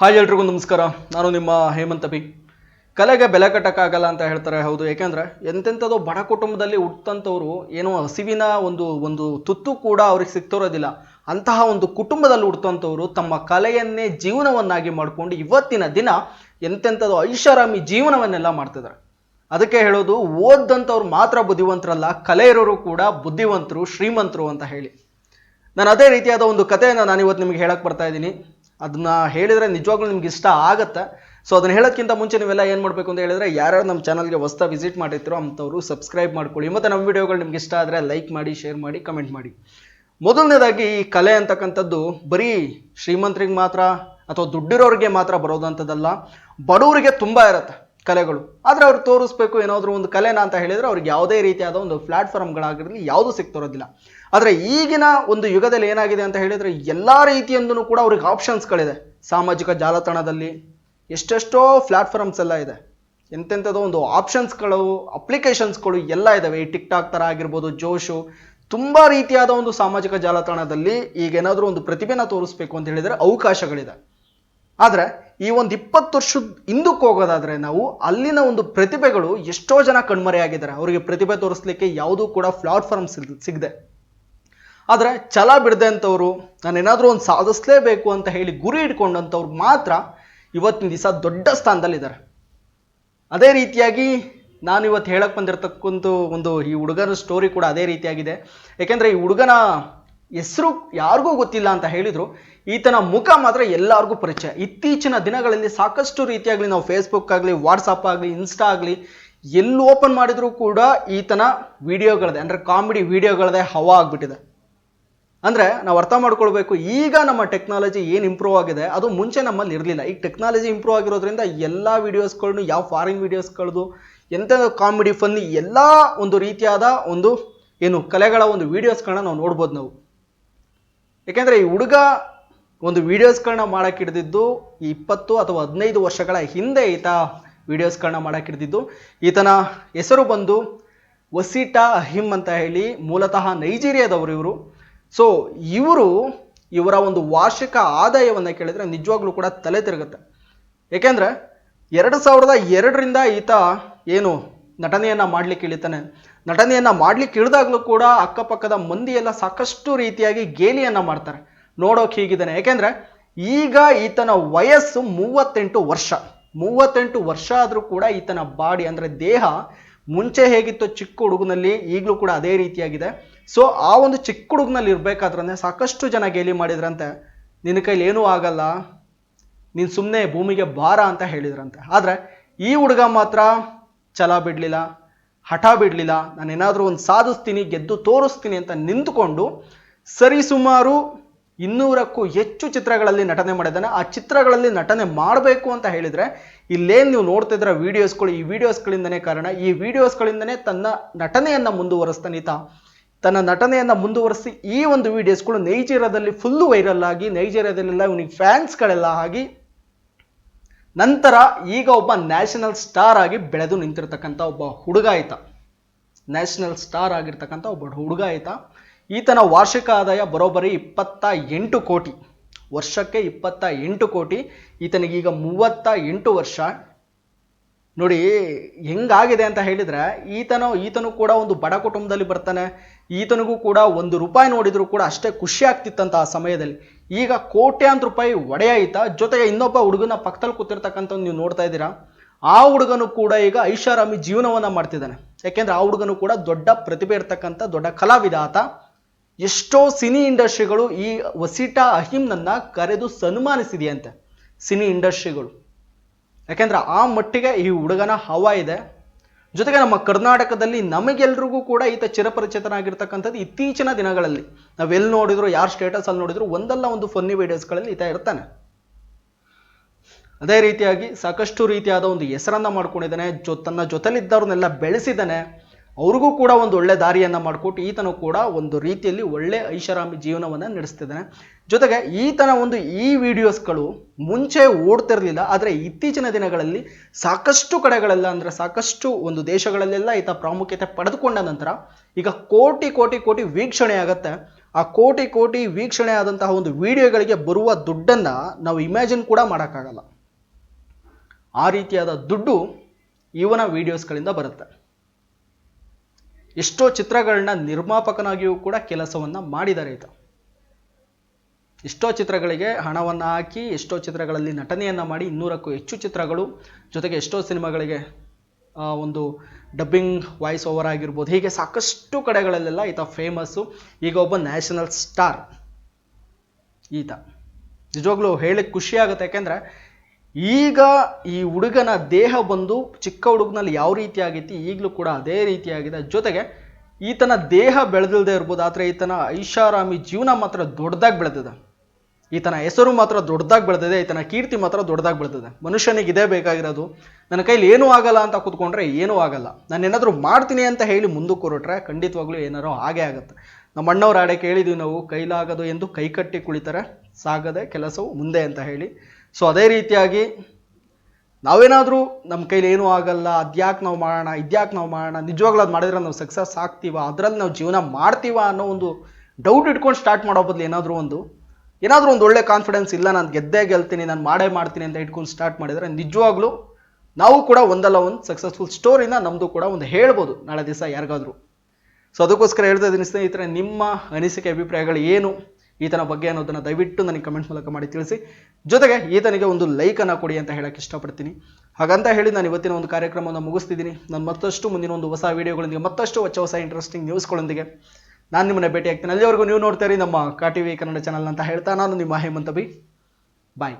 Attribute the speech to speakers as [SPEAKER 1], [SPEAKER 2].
[SPEAKER 1] Hi ಎಲ್ರಿಗೂ ನಮಸ್ಕಾರ. ನಾನು ನಿಮ್ಮ ಹೇಮಂತ ಬಿ ಕಲೆಗೆ ಬೆಲೆ ಕಟ್ಟಕ್ಕಾಗಲ್ಲ ಅಂತ ಹೇಳ್ತಾರೆ, ಹೌದು. ಏಕೆಂದರೆ ಎಂತೆಂಥದೋ ಬಡ ಕುಟುಂಬದಲ್ಲಿ ಹುಟ್ಟಂಥವ್ರು ಏನೋ ಹಸಿವಿನ ಒಂದು ಒಂದು ತುತ್ತು ಕೂಡ ಅವ್ರಿಗೆ ಸಿಗ್ತಿರೋದಿಲ್ಲ. ಅಂತಹ ಒಂದು ಕುಟುಂಬದಲ್ಲಿ ಹುಟ್ಟಂಥವ್ರು ತಮ್ಮ ಕಲೆಯನ್ನೇ ಜೀವನವನ್ನಾಗಿ ಮಾಡಿಕೊಂಡು ಇವತ್ತಿನ ದಿನ ಎಂತೆಂಥದೋ ಐಷಾರಾಮಿ ಜೀವನವನ್ನೆಲ್ಲ ಮಾಡ್ತಿದ್ದಾರೆ. ಅದಕ್ಕೆ ಹೇಳೋದು ಓದಂಥವ್ರು ಮಾತ್ರ ಬುದ್ಧಿವಂತರಲ್ಲ ಕಲೆ ಇರೋರು ಕೂಡ ಬುದ್ಧಿವಂತರು, ಶ್ರೀಮಂತರು ಅಂತ ಹೇಳಿ. ನಾನು ಅದೇ ರೀತಿಯಾದ ಒಂದು ಕಥೆಯನ್ನು ನಾನು ಇವತ್ತು ನಿಮಗೆ ಹೇಳಕ್ಕೆ ಬರ್ತಾ ಇದ್ದೀನಿ. ಅದನ್ನ ಹೇಳಿದರೆ ನಿಜವಾಗ್ಲೂ ನಿಮ್ಗೆ ಇಷ್ಟ ಆಗುತ್ತೆ. ಸೊ ಅದನ್ನ ಹೇಳೋಕ್ಕಿಂತ ಮುಂಚೆ ನೀವೆಲ್ಲ ಏನು ಮಾಡಬೇಕು ಅಂತ ಹೇಳಿದ್ರೆ ಯಾರ್ಯಾರು ನಮ್ಮ ಚಾನಲ್ಗೆ ಹೊಸ್ತ ವಿಸಿಟ್ ಮಾಡಿರ್ತೀರೋ ಅಂಥವ್ರು ಸಬ್ಸ್ಕ್ರೈಬ್ ಮಾಡ್ಕೊಳ್ಳಿ. ಮತ್ತು ನಮ್ಮ ವಿಡಿಯೋಗಳು ನಿಮ್ಗೆ ಇಷ್ಟ ಆದರೆ ಲೈಕ್ ಮಾಡಿ ಶೇರ್ ಮಾಡಿ ಕಮೆಂಟ್ ಮಾಡಿ. ಮೊದಲನೇದಾಗಿ ಈ ಕಲೆ ಅಂತಕ್ಕಂಥದ್ದು ಬರೀ ಶ್ರೀಮಂತರಿಗೆ ಮಾತ್ರ ಅಥವಾ ದುಡ್ಡಿರೋರಿಗೆ ಮಾತ್ರ ಬರೋದಂಥದ್ದಲ್ಲ. ಬಡವರಿಗೆ ತುಂಬ ಇರುತ್ತೆ. ಕಲೆಗಳು. ಆದರೆ ಅವ್ರು ತೋರಿಸ್ಬೇಕು, ಏನಾದರೂ ಒಂದು ಕಲೆನ ಅಂತ ಹೇಳಿದರೆ ಅವ್ರಿಗೆ ಯಾವುದೇ ರೀತಿಯಾದ ಒಂದು ಪ್ಲಾಟ್ಫಾರ್ಮ್ಗಳಾಗಿರಲಿ ಯಾವುದೂ ಸಿಗ್ತಿರೋದಿಲ್ಲ ಆದರೆ ಈಗಿನ ಒಂದು ಯುಗದಲ್ಲಿ ಏನಾಗಿದೆ ಅಂತ ಹೇಳಿದರೆ ಎಲ್ಲ ರೀತಿಯಿಂದನೂ ಕೂಡ ಅವ್ರಿಗೆ ಆಪ್ಷನ್ಸ್ಗಳಿದೆ. ಸಾಮಾಜಿಕ ಜಾಲತಾಣದಲ್ಲಿ ಎಷ್ಟೆಷ್ಟೋ ಪ್ಲಾಟ್ಫಾರ್ಮ್ಸ್ ಎಲ್ಲ ಇದೆ. ಎಂತೆಂಥದೋ ಒಂದು ಆಪ್ಷನ್ಸ್ಗಳು ಅಪ್ಲಿಕೇಶನ್ಸ್ಗಳು ಎಲ್ಲ ಇದ್ದಾವೆ ಈ ಟಿಕ್ ಟಾಕ್ ಥರ ಆಗಿರ್ಬೋದು, ಜೋಶು, ತುಂಬ ರೀತಿಯಾದ ಒಂದು ಸಾಮಾಜಿಕ ಜಾಲತಾಣದಲ್ಲಿ ಈಗ ಏನಾದರೂ ಒಂದು ಪ್ರತಿಭೆನ ತೋರಿಸ್ಬೇಕು ಅಂತ ಹೇಳಿದರೆ ಅವಕಾಶಗಳಿದೆ. ಆದರೆ ಈ ಒಂದು ಇಪ್ಪತ್ತು ವರ್ಷದ ಹಿಂದಕ್ಕೆ ಹೋಗೋದಾದ್ರೆ ನಾವು ಅಲ್ಲಿನ ಒಂದು ಪ್ರತಿಭೆಗಳು ಎಷ್ಟೋ ಜನ ಕಣ್ಮರೆಯಾಗಿದ್ದಾರೆ. ಅವರಿಗೆ ಪ್ರತಿಭೆ ತೋರಿಸ್ಲಿಕ್ಕೆ ಯಾವುದೂ ಕೂಡ ಪ್ಲಾಟ್ಫಾರ್ಮ್ ಸಿಗ್ ಸಿಗದೆ. ಆದರೆ ಛಲ ಬಿಡದೆ ಅಂತವರು, ನಾನೇನಾದರೂ ಒಂದು ಸಾಧಿಸಲೇಬೇಕು ಅಂತ ಹೇಳಿ ಗುರಿ ಇಟ್ಕೊಂಡಂಥವ್ರು ಮಾತ್ರ ಇವತ್ತಿನ ದಿವಸ ದೊಡ್ಡ ಸ್ಥಾನದಲ್ಲಿದ್ದಾರೆ. ಅದೇ ರೀತಿಯಾಗಿ ನಾನು ಇವತ್ತು ಹೇಳಕ್ಕೆ ಬಂದಿರತಕ್ಕಂಥ ಒಂದು ಈ ಹುಡುಗನ ಸ್ಟೋರಿ ಕೂಡ ಅದೇ ರೀತಿಯಾಗಿದೆ. ಏಕೆಂದರೆ ಈ ಹುಡುಗನ ಹೆಸರು ಯಾರಿಗೂ ಗೊತ್ತಿಲ್ಲ ಅಂತ ಹೇಳಿದ್ರು. ಈತನ ಮುಖ ಮಾತ್ರ ಎಲ್ಲರಿಗೂ ಪರಿಚಯ. ಇತ್ತೀಚಿನ ದಿನಗಳಲ್ಲಿ ಸಾಕಷ್ಟು ರೀತಿಯಾಗಲಿ ನಾವು ಫೇಸ್ಬುಕ್ ಆಗಲಿ ವಾಟ್ಸಪ್ ಆಗಲಿ ಇನ್ಸ್ಟಾ ಆಗಲಿ ಎಲ್ಲಿ ಓಪನ್ ಮಾಡಿದರೂ ಕೂಡ ಈತನ ವಿಡಿಯೋಗಳದೆ, ಅಂದರೆ ಕಾಮಿಡಿ ವಿಡಿಯೋಗಳದೆ ಹವಾ ಆಗಿಬಿಟ್ಟಿದೆ. ಅಂದರೆ ನಾವು ಅರ್ಥ ಮಾಡ್ಕೊಳ್ಬೇಕು, ಈಗ ನಮ್ಮ ಟೆಕ್ನಾಲಜಿ ಏನು ಇಂಪ್ರೂವ್ ಆಗಿದೆ, ಅದು ಮುಂಚೆ ನಮ್ಮಲ್ಲಿ ಇರಲಿಲ್ಲ. ಈಗ ಟೆಕ್ನಾಲಜಿ ಇಂಪ್ರೂವ್ ಆಗಿರೋದ್ರಿಂದ ಎಲ್ಲ ವೀಡಿಯೋಸ್ಗಳನ್ನು ಯಾವ ಫಾರಿನ್ ವೀಡಿಯೋಸ್ಗಳದು ಎಂಥ ಕಾಮಿಡಿ ಫನ್ನಿ ಎಲ್ಲ ಒಂದು ರೀತಿಯಾದ ಒಂದು ಏನು ಕಲೆಗಳ ಒಂದು ವೀಡಿಯೋಸ್ಗಳನ್ನ ನಾವು ನೋಡ್ಬೋದು ನಾವು. ಯಾಕೆಂದರೆ ಈ ಹುಡುಗ ಒಂದು ವೀಡಿಯೋಸ್ಗಳನ್ನ ಮಾಡಕ್ಕೆ ಹಿಡಿದಿದ್ದು ಇಪ್ಪತ್ತು ಅಥವಾ ಹದಿನೈದು ವರ್ಷಗಳ ಹಿಂದೆ ಈತ ವೀಡಿಯೋಸ್ಗಳನ್ನ ಮಾಡಕ್ಕೆ ಹಿಡಿದಿದ್ದು. ಈತನ ಹೆಸರು ಬಂದು ವಸೀಟಾ ಅಹಿಮ್ ಅಂತ ಹೇಳಿ, ಮೂಲತಃ ನೈಜೀರಿಯಾದವರು ಇವರು. ಸೊ ಇವರು ಇವರ ಒಂದು ವಾರ್ಷಿಕ ಆದಾಯವನ್ನು ಕೇಳಿದರೆ ನಿಜವಾಗ್ಲೂ ಕೂಡ ತಲೆ ತಿರುಗುತ್ತೆ. ಏಕೆಂದರೆ ಎರಡು ಸಾವಿರದ ಎರಡರಿಂದ ಈತ ಏನು ನಟನೆಯನ್ನು ಮಾಡ್ಲಿಕ್ಕೆ ಇಳಿತಾನೆ. ನಟನೆಯನ್ನು ಮಾಡ್ಲಿಕ್ಕೆ ಇಳಿದಾಗಲೂ ಕೂಡ ಅಕ್ಕಪಕ್ಕದ ಮಂದಿಯೆಲ್ಲ ಸಾಕಷ್ಟು ರೀತಿಯಾಗಿ ಗೇಲಿಯನ್ನು ಮಾಡ್ತಾರೆ. ನೋಡೋಕೆ ಹೀಗಿದ್ದಾನೆ. ಯಾಕೆಂದರೆ ಈಗ ಈತನ ವಯಸ್ಸು ಮೂವತ್ತೆಂಟು ವರ್ಷ. ಮೂವತ್ತೆಂಟು ವರ್ಷ ಆದರೂ ಕೂಡ ಈತನ ಬಾಡಿ ಅಂದರೆ ದೇಹ ಮುಂಚೆ ಹೇಗಿತ್ತು ಚಿಕ್ಕ ಹುಡುಗನಲ್ಲಿ ಈಗಲೂ ಕೂಡ ಅದೇ ರೀತಿಯಾಗಿದೆ. ಸೊ ಆ ಒಂದು ಚಿಕ್ಕ ಹುಡುಗನಲ್ಲಿ ಇರಬೇಕಾದ್ರೆ ಸಾಕಷ್ಟು ಜನ ಗೇಲಿ ಮಾಡಿದ್ರಂತೆ. ನಿನ್ನ ಕೈಲಿ ಏನೂ ಆಗಲ್ಲ. ನೀನು ಸುಮ್ಮನೆ ಭೂಮಿಗೆ ಭಾರ ಅಂತ ಹೇಳಿದ್ರಂತೆ. ಆದರೆ ಈ ಹುಡುಗ ಮಾತ್ರ ಛಲ ಬಿಡಲಿಲ್ಲ, ಹಠ ಬಿಡಲಿಲ್ಲ. ನಾನು ಏನಾದರೂ ಒಂದು ಸಾಧಿಸ್ತೀನಿ, ಗೆದ್ದು ತೋರಿಸ್ತೀನಿ ಅಂತ ನಿಂತುಕೊಂಡು ಸರಿಸುಮಾರು ಇನ್ನೂರಕ್ಕೂ ಹೆಚ್ಚು ಚಿತ್ರಗಳಲ್ಲಿ ನಟನೆ ಮಾಡಿದ್ದಾನೆ. ಆ ಚಿತ್ರಗಳಲ್ಲಿ ನಟನೆ ಮಾಡಬೇಕು ಅಂತ ಹೇಳಿದರೆ ಇಲ್ಲೇನು ನೀವು ನೋಡ್ತಿದ್ರ ವೀಡಿಯೋಸ್ಗಳು? ಈ ವಿಡಿಯೋಸ್ಗಳಿಂದನೇ ಕಾರಣ, ಈ ವಿಡಿಯೋಸ್ಗಳಿಂದನೇ ತನ್ನ ನಟನೆಯನ್ನು ಮುಂದುವರಿಸ್ತಾನೆ ಈತ. ತನ್ನ ನಟನೆಯನ್ನು ಮುಂದುವರಿಸಿ ಈ ಒಂದು ವಿಡಿಯೋಸ್ಗಳು ನೈಜೀರಿಯಾದಲ್ಲಿ ಫುಲ್ಲು ವೈರಲ್ ಆಗಿ, ನೈಜೀರಿಯಾದಲ್ಲೆಲ್ಲ ಇವನಿಗೆ ಫ್ಯಾನ್ಸ್ಗಳೆಲ್ಲ ಆಗಿ ನಂತರ ಈಗ ಒಬ್ಬ ನ್ಯಾಷನಲ್ ಸ್ಟಾರ್ ಆಗಿ ಬೆಳೆದು ನಿಂತಿರ್ತಕ್ಕಂಥ ಒಬ್ಬ ಹುಡುಗ ಆಯ್ತ. ನ್ಯಾಷನಲ್ ಸ್ಟಾರ್ ಆಗಿರ್ತಕ್ಕಂಥ ಒಬ್ಬ ಹುಡುಗ ಆಯ್ತ. ಈತನ ವಾರ್ಷಿಕ ಆದಾಯ ಬರೋಬ್ಬರಿ ಇಪ್ಪತ್ತ ಎಂಟು ಕೋಟಿ. ವರ್ಷಕ್ಕೆ ಇಪ್ಪತ್ತ ಎಂಟು ಕೋಟಿ. ಈತನಿಗೀಗ ಮೂವತ್ತ ಎಂಟು ವರ್ಷ. ನೋಡಿ, ಹೆಂಗಾಗಿದೆ ಅಂತ ಹೇಳಿದ್ರೆ, ಈತನ, ಈತನು ಕೂಡ ಒಂದು ಬಡ ಕುಟುಂಬದಲ್ಲಿ ಬರ್ತಾನೆ. ಈತನಿಗೂ ಕೂಡ ಒಂದು ರೂಪಾಯಿ ನೋಡಿದ್ರು ಕೂಡ ಅಷ್ಟೇ ಖುಷಿ ಆಗ್ತಿತ್ತಂತ ಆ ಸಮಯದಲ್ಲಿ. ಈಗ ಕೋಟ್ಯಾಂತರ ರೂಪಾಯಿ ಒಡೆಯ ಈತ. ಜೊತೆಗೆ ಇನ್ನೊಬ್ಬ ಹುಡುಗನ ಪಕ್ಕದಲ್ಲಿ ಕೂತಿರ್ತಕ್ಕಂಥ ನೀವು ನೋಡ್ತಾ ಇದ್ದೀರಾ. ಆ ಹುಡುಗನು ಕೂಡ ಈಗ ಐಷಾರಾಮಿ ಜೀವನವನ್ನ ಮಾಡ್ತಿದ್ದಾನೆ. ಯಾಕೆಂದ್ರೆ ಆ ಹುಡುಗನು ಕೂಡ ದೊಡ್ಡ ಪ್ರತಿಭೆ ಇರ್ತಕ್ಕಂಥ ದೊಡ್ಡ ಕಲಾವಿದ ಆತ. ಎಷ್ಟೋ ಸಿನಿ ಇಂಡಸ್ಟ್ರಿಗಳು ಈ ವಸಿಟಾ ಅಹಿಮ್ನನ್ನ ಕರೆದು ಸನ್ಮಾನಿಸಿದೆಯಂತೆ. ಸಿನಿ ಇಂಡಸ್ಟ್ರಿಗಳು. ಯಾಕೆಂದ್ರೆ ಆ ಮಟ್ಟಿಗೆ ಈ ಹುಡುಗನ ಹವಾ ಇದೆ. ಜೊತೆಗೆ ನಮ್ಮ ಕರ್ನಾಟಕದಲ್ಲಿ ನಮಗೆಲ್ರಿಗೂ ಕೂಡ ಈತ ಚಿರಪರಿಚಿತನಾಗಿರ್ತಕ್ಕಂಥದ್ದು ಇತ್ತೀಚಿನ ದಿನಗಳಲ್ಲಿ. ನಾವೆಲ್ಲಿ ನೋಡಿದ್ರು, ಯಾರು ಸ್ಟೇಟಸ್ ಅಲ್ಲಿ ನೋಡಿದ್ರು ಒಂದಲ್ಲ ಒಂದು ಫನ್ನಿ ವಿಡಿಯೋಸ್ಗಳಲ್ಲಿ ಈತ ಇರ್ತಾನೆ. ಅದೇ ರೀತಿಯಾಗಿ ಸಾಕಷ್ಟು ರೀತಿಯಾದ ಒಂದು ಹೆಸರನ್ನ ಮಾಡ್ಕೊಂಡಿದ್ದಾನೆ. ಜೊ, ತನ್ನ ಜೊತೆಲಿದ್ದವ್ರನ್ನೆಲ್ಲ ಬೆಳೆಸಿದ್ದಾನೆ. ಅವ್ರಿಗೂ ಕೂಡ ಒಂದು ಒಳ್ಳೆ ದಾರಿಯನ್ನು ಮಾಡಿಕೊಟ್ಟು ಈತನು ಕೂಡ ಒಂದು ರೀತಿಯಲ್ಲಿ ಒಳ್ಳೆ ಐಷಾರಾಮಿ ಜೀವನವನ್ನು ನಡೆಸ್ತಿದ್ದಾನೆ. ಜೊತೆಗೆ ಈತನ ಒಂದು ಈ ವಿಡಿಯೋಸ್ಗಳು ಮುಂಚೆ ಓಡ್ತಿರಲಿಲ್ಲ, ಆದರೆ ಇತ್ತೀಚಿನ ದಿನಗಳಲ್ಲಿ ಸಾಕಷ್ಟು ಕಡೆಗಳೆಲ್ಲ ಅಂದರೆ ಸಾಕಷ್ಟು ಒಂದು ದೇಶಗಳಲ್ಲೆಲ್ಲ ಈತ ಪ್ರಾಮುಖ್ಯತೆ ಪಡೆದುಕೊಂಡ ನಂತರ ಈಗ ಕೋಟಿ ಕೋಟಿ ಕೋಟಿ ವೀಕ್ಷಣೆ ಆಗತ್ತೆ. ಆ ಕೋಟಿ ಕೋಟಿ ವೀಕ್ಷಣೆ ಆದಂತಹ ಒಂದು ವಿಡಿಯೋಗಳಿಗೆ ಬರುವ ದುಡ್ಡನ್ನು ನಾವು ಇಮ್ಯಾಜಿನ್ ಕೂಡ ಮಾಡೋಕ್ಕಾಗಲ್ಲ. ಆ ರೀತಿಯಾದ ದುಡ್ಡು ಇವನ ವಿಡಿಯೋಸ್ಗಳಿಂದ ಬರುತ್ತೆ. ಎಷ್ಟೋ ಚಿತ್ರಗಳನ್ನ ನಿರ್ಮಾಪಕನಾಗಿಯೂ ಕೂಡ ಕೆಲಸವನ್ನು ಮಾಡಿದ್ದಾರೆ ಈತ. ಎಷ್ಟೋ ಚಿತ್ರಗಳಿಗೆ ಹಣವನ್ನು ಹಾಕಿ, ಎಷ್ಟೋ ಚಿತ್ರಗಳಲ್ಲಿ ನಟನೆಯನ್ನು ಮಾಡಿ ಇನ್ನೂರಕ್ಕೂ ಹೆಚ್ಚು ಚಿತ್ರಗಳು, ಜೊತೆಗೆ ಎಷ್ಟೋ ಸಿನಿಮಾಗಳಿಗೆ ಒಂದು ಡಬ್ಬಿಂಗ್ ವಾಯ್ಸ್ ಓವರ್ ಆಗಿರ್ಬೋದು, ಹೀಗೆ ಸಾಕಷ್ಟು ಕಡೆಗಳಲ್ಲೆಲ್ಲ ಈತ ಫೇಮಸ್ಸು. ಈಗ ಒಬ್ಬ ನ್ಯಾಷನಲ್ ಸ್ಟಾರ್ ಈತ. ನಿಜವಾಗ್ಲೂ ಹೇಳಕ್ಕೆ ಖುಷಿ ಆಗುತ್ತೆ, ಯಾಕೆಂದರೆ ಈಗ ಈ ಹುಡುಗನ ದೇಹ ಬಂದು ಚಿಕ್ಕ ಹುಡುಗನಲ್ಲಿ ಯಾವ ರೀತಿ ಆಗೈತಿ ಈಗಲೂ ಕೂಡ ಅದೇ ರೀತಿಯಾಗಿದೆ ಜೊತೆಗೆ ಈತನ ದೇಹ ಬೆಳೆದಿಲ್ಲದೆ ಇರ್ಬೋದು, ಆದರೆ ಈತನ ಐಷಾರಾಮಿ ಜೀವನ ಮಾತ್ರ ದೊಡ್ಡದಾಗಿ ಬೆಳೆದಿದೆ. ಈತನ ಹೆಸರು ಮಾತ್ರ ದೊಡ್ಡದಾಗಿ ಬೆಳೆದಿದೆ, ಈತನ ಕೀರ್ತಿ ಮಾತ್ರ ದೊಡ್ಡದಾಗಿ ಬೆಳೆದಿದೆ. ಮನುಷ್ಯನಿಗೆ ಇದೇ ಬೇಕಾಗಿರೋದು, ನನ್ನ ಕೈಲಿ ಏನೂ ಆಗಲ್ಲ ಅಂತ ಕೂತ್ಕೊಂಡ್ರೆ ಏನೂ ಆಗಲ್ಲ. ನಾನು ಏನಾದರೂ ಮಾಡ್ತೀನಿ ಅಂತ ಹೇಳಿ ಮುಂದಕ್ಕೆ ಹೊರಟ್ರೆ ಖಂಡಿತವಾಗ್ಲೂ ಏನಾರೋ ಹಾಗೆ ಆಗುತ್ತೆ. ನಮ್ಮ ಅಣ್ಣವ್ರ ಆಡೆ ಕೇಳಿದ್ವಿ ನಾವು, ಕೈಲಾಗದು ಎಂದು ಕೈ ಕಟ್ಟಿ ಕುಳಿತಾರೆ, ಸಾಗದೆ ಕೆಲಸವು ಮುಂದೆ ಅಂತ ಹೇಳಿ ಸೊ ಅದೇ ರೀತಿಯಾಗಿ ನಾವೇನಾದರೂ ನಮ್ಮ ಕೈಲಿ ಏನೂ ಆಗಲ್ಲ, ಅದ್ಯಾಕೆ ನಾವು ಮಾಡೋಣ, ಇದ್ಯಾಕೆ ನಾವು ಮಾಡೋಣ, ನಿಜವಾಗ್ಲೂ ಅದು ಮಾಡಿದ್ರೆ ನಾವು ಸಕ್ಸಸ್ ಆಗ್ತೀವ, ಅದರಲ್ಲಿ ನಾವು ಜೀವನ ಮಾಡ್ತೀವ ಅನ್ನೋ ಒಂದು ಡೌಟ್ ಇಟ್ಕೊಂಡು ಸ್ಟಾರ್ಟ್ ಮಾಡೋ ಬದಲು ಏನಾದರೂ ಒಂದು ಏನಾದರೂ ಒಂದು ಒಳ್ಳೆ ಕಾನ್ಫಿಡೆನ್ಸ್ ಇಲ್ಲ, ನಾನು ಗೆದ್ದೇ ಗೆಲ್ತೀನಿ, ನಾನು ಮಾಡೇ ಮಾಡ್ತೀನಿ ಅಂತ ಇಟ್ಕೊಂಡು ಸ್ಟಾರ್ಟ್ ಮಾಡಿದರೆ ನಿಜವಾಗ್ಲೂ ನಾವು ಕೂಡ ಒಂದಲ್ಲ ಒಂದು ಸಕ್ಸಸ್ಫುಲ್ ಸ್ಟೋರಿನ ನಮ್ಮದು ಕೂಡ ಒಂದು ಹೇಳ್ಬೋದು, ನಾಳೆ ದಿವಸ ಯಾರಿಗಾದರೂ. ಸೊ ಅದಕ್ಕೋಸ್ಕರ ಹೇಳ್ತಾ ಇದ್ದೀನಿ ಸ್ನೇಹಿತರೆ, ನಿಮ್ಮ ಅನಿಸಿಕೆ, ಅಭಿಪ್ರಾಯಗಳು ಏನು? ಈತನ ಬಗ್ಗೆ ಅನ್ನೋದನ್ನು ದಯವಿಟ್ಟು ನನಗೆ ಕಮೆಂಟ್ಸ್ ಮೂಲಕ ಮಾಡಿ ತಿಳಿಸಿ. ಜೊತೆಗೆ ಈತನಿಗೆ ಒಂದು ಲೈಕನ್ನು ಕೊಡಿ ಅಂತ ಹೇಳಕ್ಕೆ ಇಷ್ಟಪಡ್ತೀನಿ. ಹಾಗಂತ ಹೇಳಿ ನಾನು ಇವತ್ತಿನ ಒಂದು ಕಾರ್ಯಕ್ರಮವನ್ನು ಮುಗಿಸ್ತಿದ್ದೀನಿ. ನಾನು ಮತ್ತಷ್ಟು ಮುಂದಿನ ಒಂದು ಹೊಸ ವೀಡಿಯೋಗಳೊಂದಿಗೆ ಮತ್ತಷ್ಟು ಹೊಸ ಹೊಸ ಇಂಟ್ರೆಸ್ಟಿಂಗ್ ನ್ಯೂಸ್ಗಳೊಂದಿಗೆ ನಾನು ನಿಮ್ಮನ್ನ ಭೇಟಿ ಆಗ್ತೀನಿ ಅಲ್ಲಿವರೆಗೂ ನೀವು ನೋಡ್ತಾ ನಮ್ಮ ಕಾ ಟಿ ಕನ್ನಡ ಚಾನಲ್ ಅಂತ ಹೇಳ್ತಾ ನಾನು ನಿಮ್ಮ ಹೇಮಂತ ಬಿ ಬಾಯ್